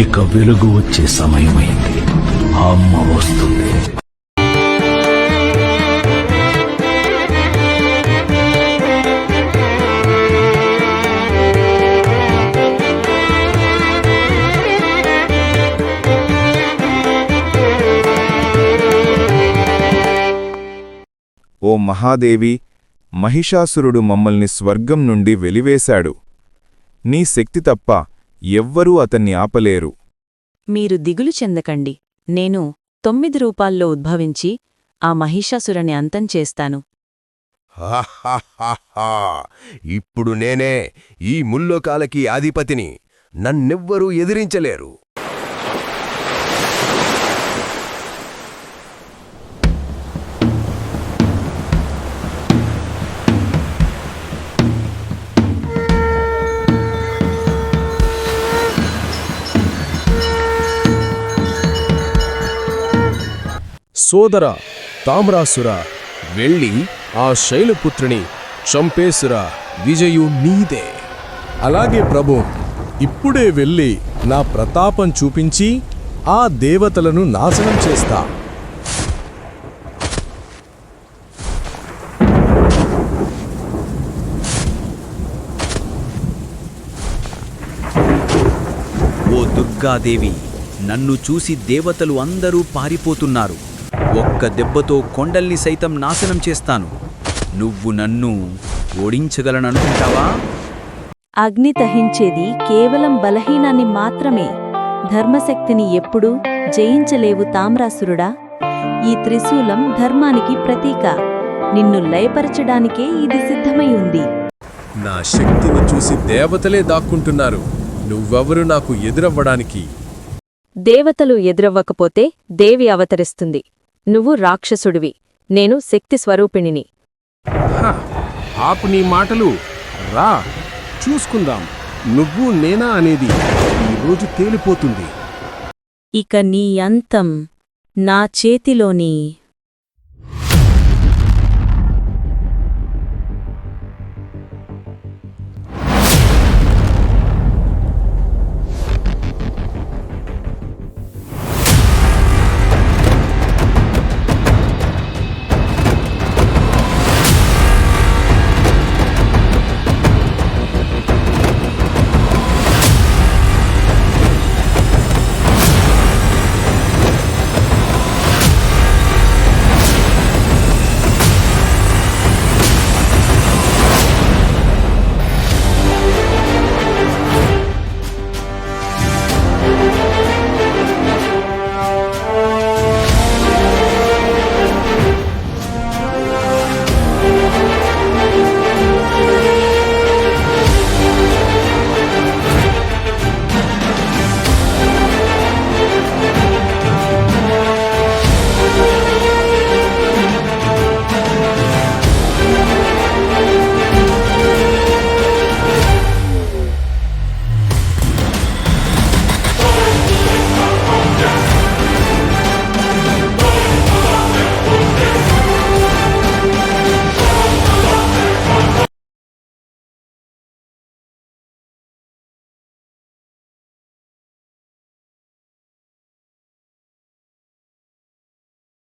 ఇక వెలుగు వచ్చే సమయమైంది. అమ్మ వస్తుంది. ఓ మహాదేవి మహిషాసురుడు మమ్మల్ని స్వర్గం నుండి వెలివేశాడు. నీ శక్తి తప్ప ఎవ్వరూ అతన్ని ఆపలేరు. మీరు దిగులు చెందకండి. నేను తొమ్మిది రూపాల్లో ఉద్భవించి ఆ మహిషాసురని అంతం చేస్తాను. ఇప్పుడు నేనే ఈ ముల్లోకాలకి అధిపతిని. నన్నెవ్వరూ ఎదిరించలేరు. సోదర తామ్రాసుర వెళ్ళి ఆ శైలపుత్రిని చంపేసురా విజయు నీదే. అలాగే ప్రభు ఇప్పుడే వెళ్ళి నా ప్రతాపం చూపించి ఆ దేవతలను నాశనం చేస్తా. ఓ దుర్గాదేవి నన్ను చూసి దేవతలు అందరూ పారిపోతున్నారు. ఒక్క దెబ్బతో కొండల్ని సైతం నాశనం చేస్తాను. నువ్వు నన్ను ఓడించగలననుకుంటావా? అగ్ని దహించేది కేవలం బలహీనాన్ని మాత్రమే. ధర్మశక్తిని ఎప్పుడూ జయించలేవు తామ్రాసురుడా. ఈ త్రిశూలం ధర్మానికి ప్రతీక. నిన్ను లయపరచడానికే ఇది సిద్ధమై ఉంది. నా శక్తిని చూసి దేవతలే దాక్కుంటున్నారు. నువ్వెవరు నాకు ఎదురవ్వడానికి? దేవతలు ఎదురవ్వకపోతే దేవి అవతరిస్తుంది. నువ్వు రాక్షసుడివి నేను శక్తి స్వరూపిణిని. హ, ఆపు నీ మాటలు రా చూసుకుందాం. నువ్వు నేనా అనేది ఈరోజు తేలిపోతుంది. ఇక నీ అంతం నా చేతిలోని